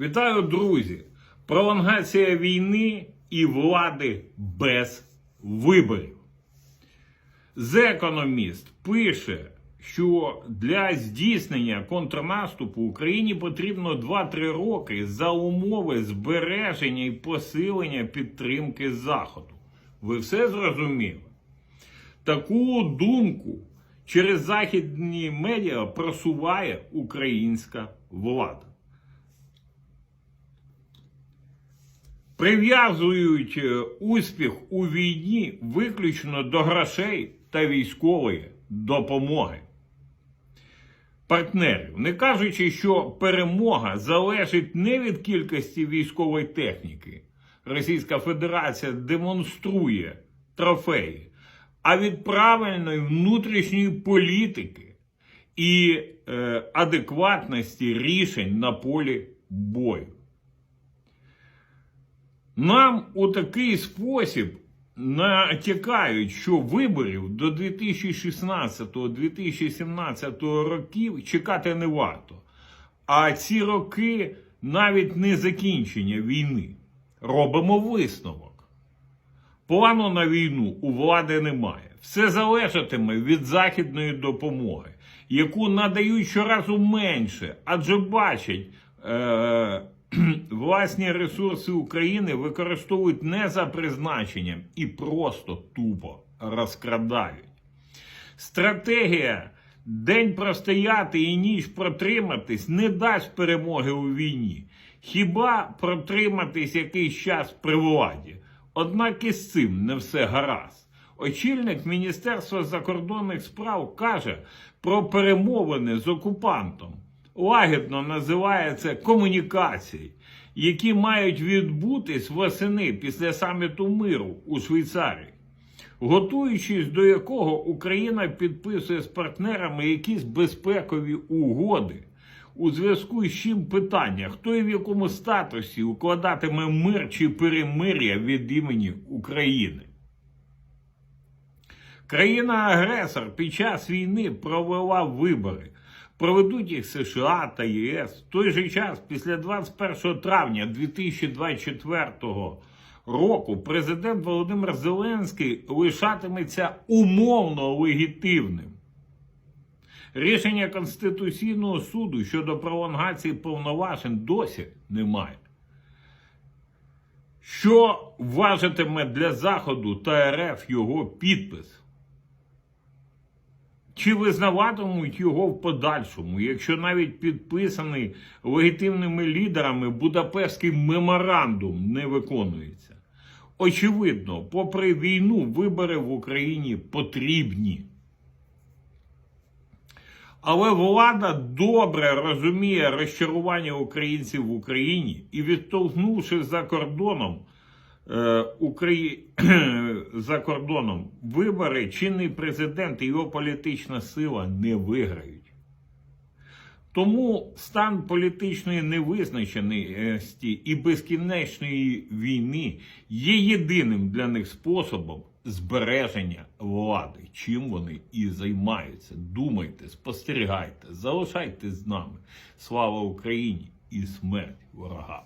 Вітаю, друзі! Пролонгація війни і влади без виборів. The Economist пише, що для здійснення контрнаступу Україні потрібно 2-3 роки за умови збереження і посилення підтримки Заходу. Ви все зрозуміли? Таку думку через західні медіа просуває українська влада. Прив'язують е, успіх у війні виключно до грошей та військової допомоги. Партнерів, не кажучи, що перемога залежить не від кількості військової техніки. Російська Федерація демонструє трофеї, а від правильної внутрішньої політики і е, адекватності рішень на полі бою. Нам у такий спосіб натякають, що виборів до 2016-2017 років чекати не варто. А ці роки навіть не закінчення війни. Робимо висновок. Плану на війну у влади немає. Все залежатиме від західної допомоги, яку надають щоразу менше, адже бачать. Е- власні ресурси України використовують не за призначенням і просто тупо розкрадають. Стратегія день простояти і ніч протриматись не дасть перемоги у війні. Хіба протриматись якийсь час при владі? Однак і з цим не все гаразд. Очільник Міністерства закордонних справ каже про перемовини з окупантом лагідно називає це комунікації, які мають відбутись восени після саміту миру у Швейцарії, готуючись до якого Україна підписує з партнерами якісь безпекові угоди. У зв'язку з чим питання, хто і в якому статусі укладатиме мир чи перемир'я від імені України. Країна-агресор під час війни провела вибори. Проведуть їх США та ЄС. В той же час, після 21 травня 2024 року, президент Володимир Зеленський лишатиметься умовно легітимним. Рішення Конституційного суду щодо пролонгації повноважень досі немає. Що важитиме для Заходу та РФ його підпис? Чи визнаватимуть його в подальшому, якщо навіть підписаний легітимними лідерами Будапештський меморандум не виконується? Очевидно, попри війну, вибори в Україні потрібні. Але влада добре розуміє розчарування українців в Україні і, відтолкнувши за кордоном, Украї... за кордоном вибори, чинний президент і його політична сила не виграють. Тому стан політичної невизначеності і безкінечної війни є єдиним для них способом збереження влади, чим вони і займаються. Думайте, спостерігайте, залишайтесь з нами. Слава Україні і смерть ворогам!